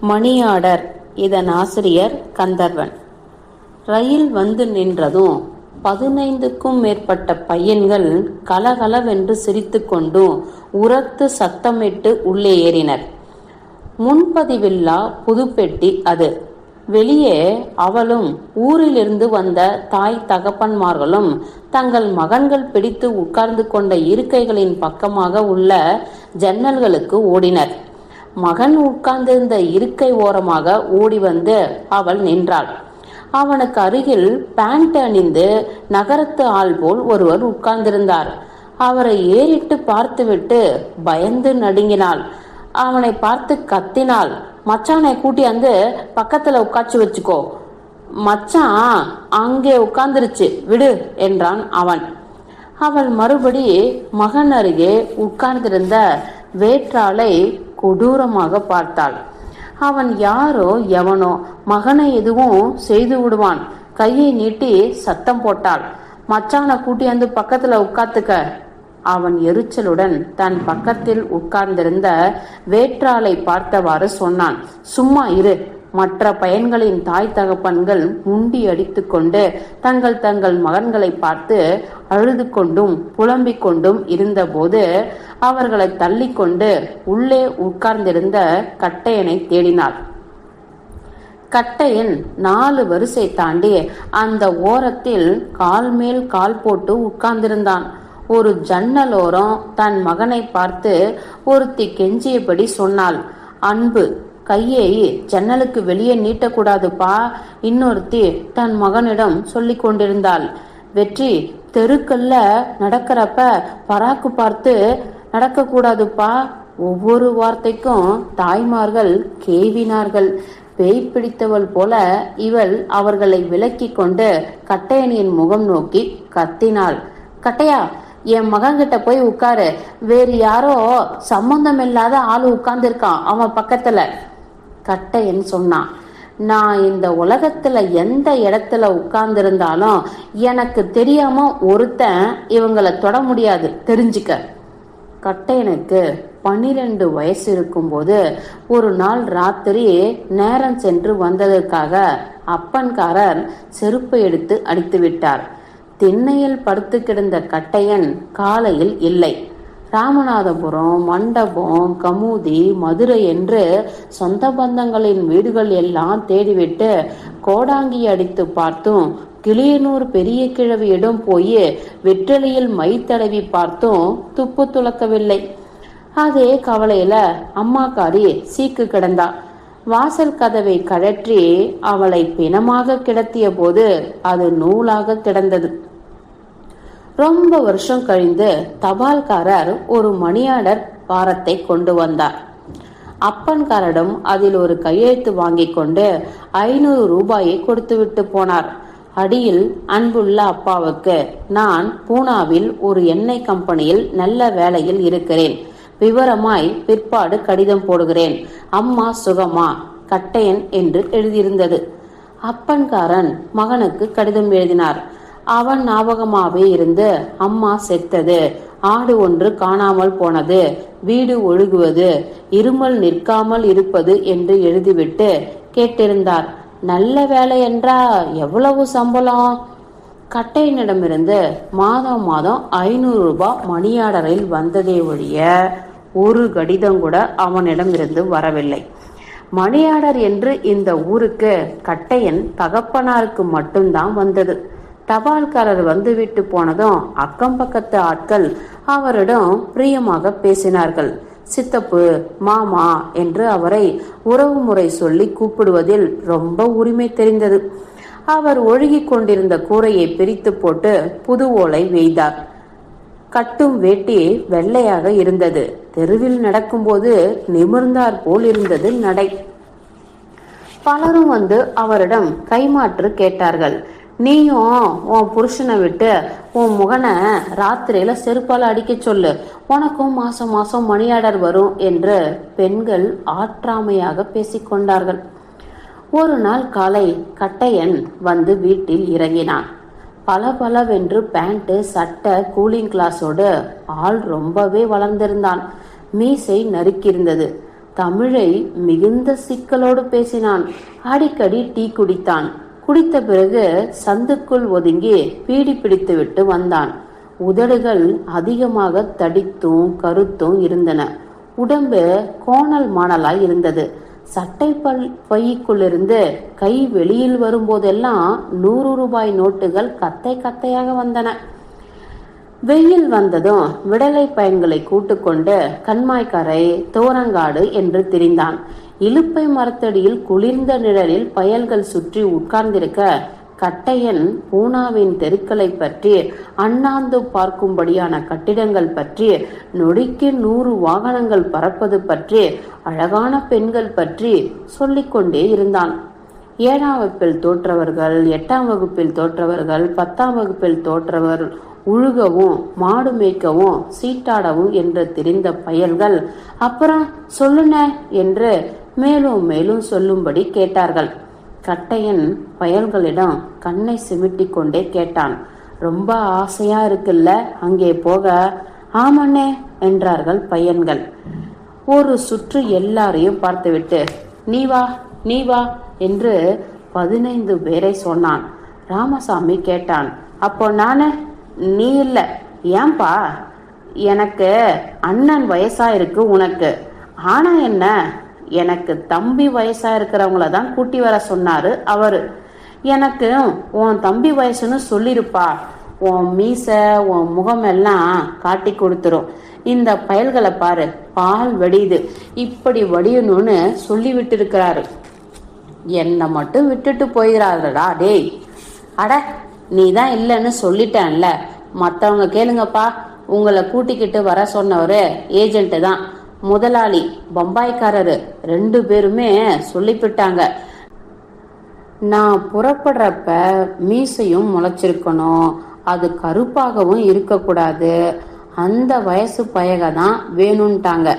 Money order இதன் ஆசிரியர் கந்தர்வன். ரயில் வந்து நின்றதும் பதினைந்துக்கும் மேற்பட்ட பையன்கள் கலகலவென்று சிரித்துக்கொண்டும் உரத்து சத்தமிட்டு உள்ளே ஏறினர். முன்பதிவில்லா புதுப்பெட்டி அது. வெளியே அவளும் ஊரிலிருந்து வந்த தாய் தகப்பன்மார்களும் தங்கள் மகன்கள் பிடித்து உட்கார்ந்து கொண்ட இருக்கைகளின் பக்கமாக உள்ள ஜன்னல்களுக்கு ஓடினர். மகன் உட்கார்ந்திருந்த இருக்கை ஓரமாக ஓடி வந்து அவள் நின்றாள். அவனுக்கு அருகில் பேண்ட் அணிந்து நகரத்து ஆள் போல் ஒருவர் உட்கார்ந்திருந்தார். அவரை ஏறிட்டு பார்த்துவிட்டு பயந்து நடுங்கினாள். அவனை பார்த்து கத்தினாள். மச்சானை கூட்டியாந்து பக்கத்துல உட்காச்சு வச்சுக்கோ. மச்சான் அங்கே உட்கார்ந்துருச்சு விடு என்றான் அவன். அவள் மறுபடி மகன் அருகே உட்கார்ந்திருந்த வேற்றாளை கொடூரமாக பார்த்தாள். அவன் யாரோ எவனோ மகனை எதுவும் செய்து விடுவான். கையை நீட்டி சத்தம் போட்டாள். மச்சானை கூட்டியாந்து பக்கத்துல உட்காத்துக்க அவன் எரிச்சலுடன் தன் பக்கத்தில் உட்கார்ந்திருந்த வேற்றாளை பார்த்தவாறு சொன்னான். சும்மா இரு மற்ற பயன்களின் தாய் தகப்பன்கள் முண்டி அடித்துக்கொண்டு தங்கள் தங்கள் மகன்களை பார்த்து அழுது கொண்டும் புலம்பிக் கொண்டும் இருந்தபோது அவர்களை தள்ளிக்கொண்டு உள்ளே உட்கார்ந்திருந்த கட்டையனை தேடினாள் கட்டையன் நாலு வரிசை தாண்டி அந்த ஓரத்தில் கால் மேல் கால் போட்டு உட்கார்ந்திருந்தான். ஒரு ஜன்னலோரம் தன் மகனை பார்த்து ஒருத்தி கெஞ்சியபடி சொன்னாள். அன்பு கையை ஜன்னலுக்கு வெளியே நீட்டக்கூடாதுப்பா. இன்னொருத்தி தன் மகனிடம் சொல்லி கொண்டிருந்தாள். வெற்றி தெருக்கல்ல நடக்கிறப்ப பராக்கு பார்த்து நடக்கக்கூடாதுப்பா. ஒவ்வொரு வார்த்தைக்கும் தாய்மார்கள் கேவினார்கள். பேய் பிடித்தவள் போல இவள் அவர்களை விலக்கி கொண்டு கட்டையனின் முகம் நோக்கி கத்தினாள். கட்டையா என் மகன்கிட்ட போய் உட்காரு. வேறு யாரோ சம்பந்தம் இல்லாத ஆள் உட்கார்ந்துருக்கான் அவன் பக்கத்துல. கட்டையன் சொன்னான். நான் இந்த உலகத்துல எந்த இடத்துல உட்கார்ந்திருந்தாலும் எனக்கு தெரியாம ஒருத்தன் இவங்களை தொட முடியாது. தெரிஞ்சுக்க. கட்டையனுக்கு பன்னிரண்டு வயசு இருக்கும்போது ஒரு நாள் ராத்திரி நேரம் சென்று வந்ததற்காக அப்பன்காரர் செருப்பை எடுத்து அடித்து விட்டார் திண்ணையில் படுத்து கிடந்த கட்டையன் காலையில் இல்லை. ராமநாதபுரம் மண்டபம் கமுதி மதுரை என்று சொந்த பந்தங்களின் வீடுகள் எல்லாம் தேடிவிட்டு கோடாங்கி அடித்து பார்த்தும் கிளியனூர் பெரிய கிழவியிடம் போய் வெற்றலையில் மை தடவி பார்த்தும் துப்பு துளக்கவில்லை. அதே கவலையில அம்மாக்காரி சீக்கு கிடந்தா. வாசல் கதவை கழற்றி அவளை பிணமாக கிடத்திய போது அது நூலாக கிடந்தது. ரொம்ப வருஷம் கழிந்து தபால்காரர் ஒரு மணியாடர் பாரத்தை கொண்டு வந்தார். அப்பன்காரரிடம் அதில் ஒரு கையெழுத்து வாங்கி கொண்டு ஐநூறு ரூபாயை கொடுத்து விட்டு போனார். அடியில் அன்புள்ள அப்பாவுக்கு நான் பூனாவில் ஒரு எண்ணெய் கம்பெனியில் நல்ல வேலையில் இருக்கிறேன். விவரமாய் பிற்பாடு கடிதம் போடுகிறேன். அம்மா சுகமா? கட்டையன் என்று எழுதியிருந்தது. அப்பன்காரன் மகனுக்கு கடிதம் எழுதினார். அவன் ஞாபகமாவே இருந்து அம்மா செத்தது. ஆடு ஒன்று காணாமல் போனது. வீடு ஒழுகுவது. இருமல் நிற்காமல் இருப்பது என்று எழுதிவிட்டு கேட்டிருந்தார். நல்ல வேலை என்றா எவ்வளவு சம்பளம்? கட்டையனிடமிருந்து மாதம் மாதம் ஐநூறு ரூபாய் மணியாடரில் வந்ததே ஒழிய ஒரு கடிதம் கூட அவனிடம் இருந்து வரவில்லை. மணியாடர் என்று இந்த ஊருக்கு கட்டையன் தகப்பனாருக்கு மட்டும்தான் வந்தது. தபால்காரர் வந்துவிட்டு போனதும் அக்கம் பக்கத்து ஆட்கள் அவரிடம் பிரியமாக பேசினார்கள். சித்தப்பு மாமா என்று அவரை உறவு முறை சொல்லி கூப்பிடுவதில் ரொம்ப உரிமை தெரிந்தது. அவர் ஒழுகிக் கொண்டிருந்த கூரையை பிரித்து போட்டு புது ஓலை வெய்தார் கட்டும் வேட்டி வெள்ளையாக இருந்தது. தெருவில் நடக்கும்போது நிமிர்ந்தார் போல் இருந்தது நடை. பலரும் வந்து அவரிடம் கைமாற்று கேட்டார்கள். நீயும் உன் புருஷனை விட்டு உன் முகனை ராத்திரியில செருப்பால் அடிக்க சொல்லு. உனக்கும் மாசம் மாசம் மணியாடர் வரும் என்று பெண்கள் ஆற்றாமையாக பேசிக்கொண்டார்கள் ஒரு நாள் காலை கட்டையன் வந்து வீட்டில் இறங்கினான். பல பலவென்று பேண்ட்டு சட்டை கூலிங் கிளாஸோடு ஆள் ரொம்பவே வளர்ந்திருந்தான். மீசை நறுக்கியிருந்தது. தமிழை மிகுந்த சிக்கலோடு பேசினான். அடிக்கடி டீ குடித்தான். குடித்த பிறகு சந்துக்குள் ஒதுங்கி பீடி பிடித்துவிட்டு வந்தான். உதடுகள் அதிகமாக தடித்தும் கருத்தும் இருந்தன. உடம்பு கோணல் மாணலாய் இருந்தது. சட்டை பல் பைக்குள்ளிருந்து கை வெளியில் வரும்போதெல்லாம் நூறு ரூபாய் நோட்டுகள் கத்தை கத்தையாக வந்தன. வெயில் வந்ததும் விடலை பயன்களை கூட்டுக்கொண்டு கண்மாய்க்கரை தோரங்காடு என்று திரிந்தான். இலுப்பை மரத்தடியில் குளிர்ந்த நிழலில் பயல்கள் சுற்றி உட்கார்ந்திருக்க கட்டையன் பூனாவின் தெருக்களை பற்றி அண்ணாந்து பார்க்கும்படியான கட்டிடங்கள் பற்றி நொடிக்கு நூறு வாகனங்கள் பறப்பது பற்றி அழகான பெண்கள் பற்றி சொல்லிக்கொண்டே இருந்தான். ஏழாம் வகுப்பில் தோற்றவர்கள் எட்டாம் வகுப்பில் தோற்றவர்கள் பத்தாம் வகுப்பில் தோற்றவர் உழுகவும் மாடு மேய்க்கவும் சீட்டாடவும் என்று தெரிந்த பயல்கள் அப்புறம் சொல்லுன என்று மேலும் மேலும் சொல்லும்படி கேட்டார்கள். கட்டையன் பயல்களிடம் கண்ணை சிமிட்டிக் கொண்டே கேட்டான். ரொம்ப ஆசையா இருக்குல்ல அங்கே போக. ஆமண்ணே என்றார்கள் பையன்கள். ஒரு சுற்று எல்லாரையும் பார்த்துவிட்டு நீ வா நீ வா என்று பதினைந்து பேரை சொன்னான். ராமசாமி கேட்டான் அப்போ நானே நீ இல்ல ஏன்பா? எனக்கு அண்ணன் வயசா இருக்கு உனக்கு. ஆனா என்ன? எனக்கு தம்பி வயசா இருக்கிறவங்கள தான் கூட்டி வர சொன்னாரு அவரு. எனக்கு உன் தம்பி வயசுன்னு சொல்லிருப்பா. உன் மீசை உன் முகம் எல்லாம் காட்டி கொடுத்துரும். இந்த பயல்களை பாரு பால் வடியுது. இப்படி வடியணும்னு சொல்லி விட்டு இருக்கிறாரு என்னை மட்டும் விட்டுட்டு போயிடாதடா டேய். அட நீ தான் இல்லைன்னு சொல்லிட்டேன்ல. மற்றவங்க கேளுங்கப்பா. உங்களை கூட்டிக்கிட்டு வர சொன்னவர் ஏஜென்ட்டு தான். முதலாளி பம்பாய்க்காரரு ரெண்டு பேருமே சொல்லிவிட்டாங்க நான் புறப்படுறப்ப மீசையும் முளைச்சிருக்கணும். அது கருப்பாகவும் இருக்கக்கூடாது. அந்த வயசு பயக தான் வேணும்ட்டாங்க.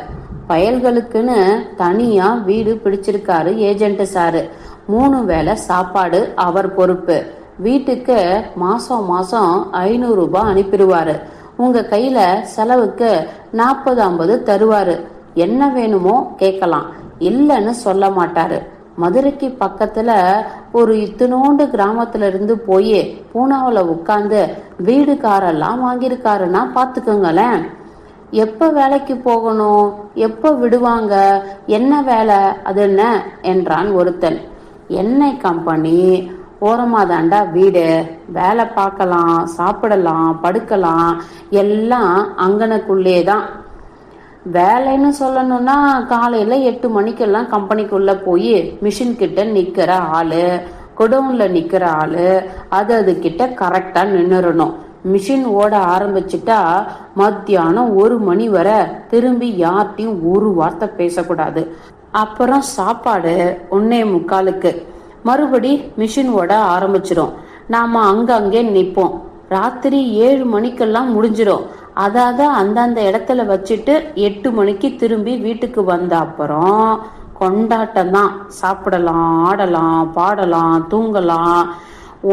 பயல்களுக்குன்னு தனியா வீடு பிடிச்சிருக்காரு ஏஜென்ட் சாரு. மூணு வேளை சாப்பாடு அவர் பொறுப்பு. வீட்டுக்கு மாசம் மாசம் ஐநூறு ரூபாய் அனுப்பிடுவாரு. உங்க கையில செலவுக்கு நாற்பது ஐம்பது தருவாரு. என்ன வேணுமோ கேட்கலாம். இல்லைன்னு சொல்ல மாட்டாரு. மதுரைக்கு பக்கத்துல ஒரு இத்தினோண்டு கிராமத்துல இருந்து போய் பூனாவில் உட்காந்து வீடு காரெல்லாம் வாங்கியிருக்காருன்னா பார்த்துக்கோங்களேன் எப்போ வேலைக்கு போகணும்? எப்போ விடுவாங்க? என்ன வேலை? அது என்ன என்றான் ஒருத்தன். எண்ணெய் கம்பெனி ஓரமாக தாண்டா வீடு. வேலை பார்க்கலாம் சாப்பிடலாம் படுக்கலாம். எல்லாம் அங்கனக்குள்ளே தான் வேலைன்னு சொல்லணும்னா காலையில் எட்டு மணிக்கெல்லாம் கம்பெனிக்குள்ளே போய் மிஷின் கிட்ட நிற்கிற ஆள் குடவுனில் நிற்கிற ஆள் அது அது கரெக்டாக நின்றுடணும் மிஷின் ஓட ஆரம்பிச்சிட்டா மத்தியானம் ஒரு மணி வரை திரும்பி யார்ட்டையும் ஒரு வார்த்தை பேசக்கூடாது. அப்புறம் சாப்பாடு ஒன்னே முக்காலுக்கு. மறுபடி மிஷின் ஓட ஆரம்பிச்சிடும் நாம அங்கங்கே நிற்போம் ராத்திரி ஏழு மணிக்கெல்லாம் முடிஞ்சிடும் அதாவது அந்தந்த இடத்துல வச்சுட்டு எட்டு மணிக்கு திரும்பி வீட்டுக்கு வந்த அப்புறம் கொண்டாட்டம் தான் சாப்பிடலாம் ஆடலாம் பாடலாம் தூங்கலாம்.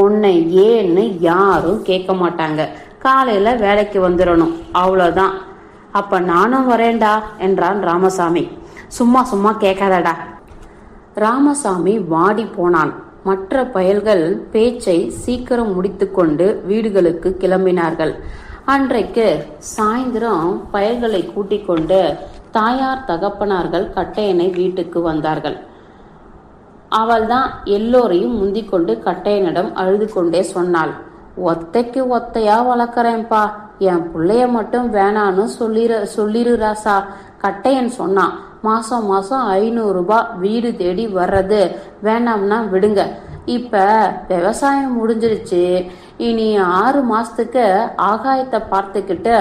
உன்னை ஏன்னு யாரும் கேட்க மாட்டாங்க. காலையில வேலைக்கு வந்துடணும் அவ்வளோதான் அப்ப நானும் வரேன்டா என்றான் ராமசாமி. சும்மா சும்மா கேட்காதடா. ராமசாமி வாடி போனான். மற்ற பயல்கள் பேச்சை சீக்கிரம் முடித்துக்கொண்டு வீடுகளுக்கு கிளம்பினார்கள். அன்றைக்கு சாயந்தரம் பயல்களை கூட்டிக் கொண்டு தாயார் தகப்பனார்கள் கட்டையனை வீட்டுக்கு வந்தார்கள். அவள்தான் எல்லோரையும் முந்திக்கொண்டு கட்டையனிடம் அழுது கொண்டே சொன்னாள். ஒத்தைக்கு ஒத்தையா வளர்க்குறேன்ப்பா. என் பிள்ளைய மட்டும் வேணான்னு சொல்லிரு சொல்லிரு ராசா கட்டையன் சொன்னான். மாசம் மாசம் ஐநூறுரூபா வீடு தேடி வர்றது. வேணாம்னா விடுங்க. இப்ப விவசாயம் முடிஞ்சிருச்சு. இனி ஆறு மாசத்துக்கு ஆகாயத்தை பார்த்துக்கிட்டு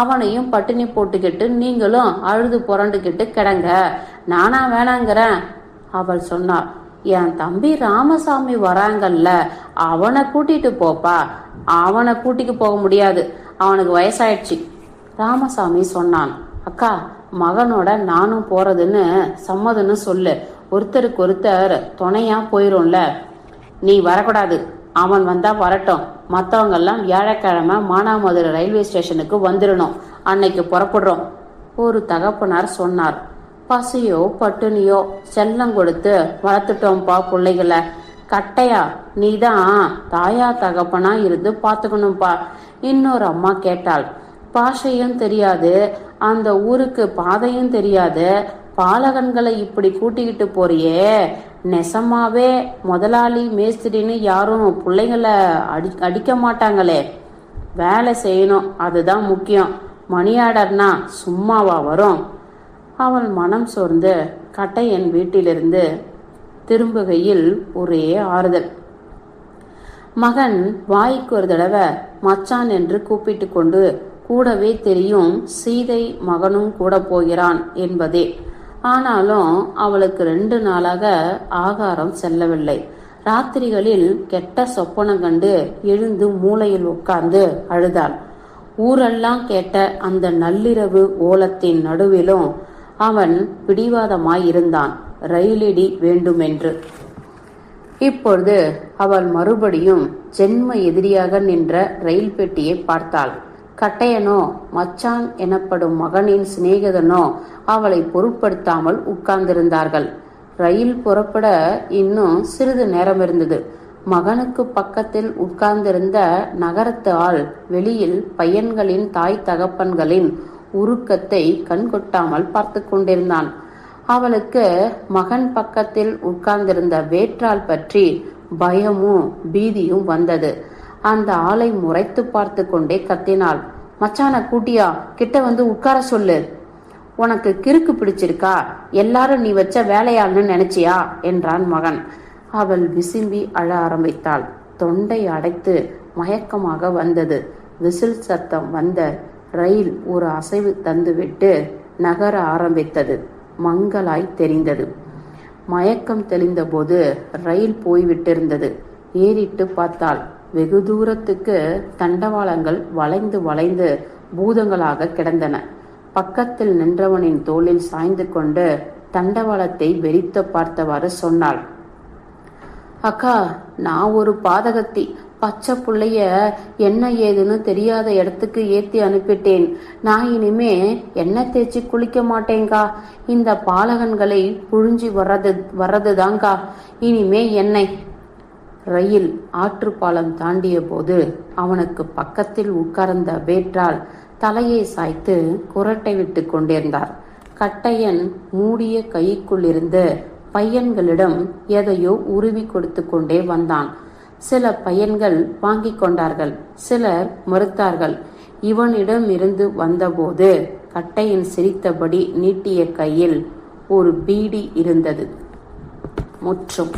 அவனையும் பட்டினி போட்டுக்கிட்டு நீங்களும் அழுது புரண்டுக்கிட்டு கிடங்க. நானா வேணாங்கிறேன் அவள் சொன்னாள். என் தம்பி ராமசாமி வராங்கல்ல அவனை கூட்டிட்டு போப்பா. அவனை கூட்டிக்கு போக முடியாது. அவனுக்கு வயசாயிடுச்சு. ராமசாமி சொன்னான் அக்கா மகனோட நானும் போறதுன்னு சம்மதம்னு சொல்லு. ஒருத்தருக்கு ஒருத்தர் துணையா போயிரும்ல. நீ வரக்கூடாது. அவன் வந்தா வரட்டும். மற்றவங்கெல்லாம் வியாழக்கிழமை மானாமதுரை ரயில்வே ஸ்டேஷனுக்கு வந்துடணும் அன்னைக்கு புறப்படுறோம். ஒரு தகப்பனார் சொன்னார். பசியோ பட்டுனியோ செல்லம் கொடுத்து வளர்த்துட்டோம்ப்பா பிள்ளைகளை. கட்டையா நீதான் தாயா தகப்பனா இருந்து பார்த்துக்கணும்ப்பா இன்னொரு அம்மா கேட்டாள். பாஷையும் தெரியாது. அந்த ஊருக்கு பாதையும் தெரியாது பாலகன்களை இப்படி கூட்டிக்கிட்டு போறியே. நெசமாவே முதலாளி மேஸ்திரின்னு யாரும் பிள்ளைங்களை அடி அடிக்க மாட்டாங்களே. வேலை செய்யணும் அதுதான் முக்கியம். மணியாடர்னா சும்மாவா வரும். அவள் மனம் சோர்ந்து கட்டையன் வீட்டிலிருந்து திரும்புகையில் ஒரே ஆறுதல். மகன் வாய்க்கு ஒரு தடவை மச்சான் என்று கூப்பிட்டு கொண்டு கூடவே தெரியும் சீதை மகனும் கூட போகிறான் என்பதே. ஆனாலும் அவளுக்கு ரெண்டு நாளாக ஆகாரம் செல்லவில்லை. ராத்திரிகளில் கெட்ட சொப்பனம் கண்டு எழுந்து மூலையில் உட்கார்ந்து அழுதாள். ஊரெல்லாம் கேட்ட அந்த நள்ளிரவு ஓலத்தின் நடுவிலும் அவன் பிடிவாதமாய் இருந்தான் ரயிலிடி வேண்டுமென்று. இப்பொழுது அவள் மறுபடியும் ஜென்ம எதிரியாக நின்ற ரயில் பெட்டியை பார்த்தாள். கட்டையனோ மச்சான் எனப்படும் மகனின் சிநேகிதனோ அவளை பொருட்படுத்தாமல் உட்கார்ந்திருந்தார்கள். ரயில் புறப்பட இன்னும் சிறிது நேரம் இருந்தது மகனுக்கு பக்கத்தில் உட்கார்ந்திருந்த நகரத்து ஆள் வெளியில் பையன்களின் தாய் தகப்பன்களின் உருக்கத்தை கண்கொட்டாமல் பார்த்து கொண்டிருந்தான். அவளுக்கு மகன் பக்கத்தில் உட்கார்ந்திருந்த வேற்றால் பற்றி பயமும் பீதியும் வந்தது. அந்த ஆளை முறைத்து பார்த்து கொண்டே கத்தினாள். மச்சான கூட்டியா? கிட்ட வந்து உட்கார சொல்லு. உனக்கு கிறுக்கு பிடிச்சிருக்கா? எல்லாரும் நீ வச்ச வேலையாள்னு நினைச்சியா? என்றான் மகன். அவள் விசும்பி அழ ஆரம்பித்தாள். தொண்டை அடைத்து மயக்கமாக வந்தது. விசில் சத்தம் வந்த ரயில் ஒரு அசைவு தந்துவிட்டு நகர ஆரம்பித்தது. மங்கலாய் தெரிந்தது. மயக்கம் தெளிந்தபோது ரயில் போய்விட்டிருந்தது. ஏறிட்டு பார்த்தாள். வெகு தூரத்துக்கு தண்டவாளங்கள் வளைந்து வளைந்து பூதங்களாக கிடந்தன. பக்கத்தில் நின்றவனின் தோளில் சாய்ந்து கொண்டு தண்டவாளத்தை வெறித்து பார்த்தவாறு சொன்னாள். அக்கா நான் ஒரு பாதகத்தி. பச்சை புள்ளைய என்ன ஏதுன்னு தெரியாத இடத்துக்கு ஏத்தி அனுப்பிட்டேன். நான் இனிமே எண்ணெய் தேய்ச்சி குளிக்க மாட்டேங்கா? இந்த பாலகன்களை புழிஞ்சி வர்றது வர்றதுதாங்கா. இனிமே எண்ணெய் ரயில் ஆற்றுப்பாலம் தாண்டிய போது அவனுக்கு பக்கத்தில் உட்கார்ந்த வேற்றால் தலையை சாய்த்து குரட்டை விட்டு கொண்டிருந்தார். கட்டையன் மூடிய கைக்குள்ளிருந்து பையன்களிடம் எதையோ உருவி கொடுத்து கொண்டே வந்தான். சில பையன்கள் வாங்கி கொண்டார்கள் சிலர் மறுத்தார்கள். இவனிடம் இருந்து வந்தபோது கட்டையன் சிரித்தபடி நீட்டிய கையில் ஒரு பீடி இருந்தது. முற்றும்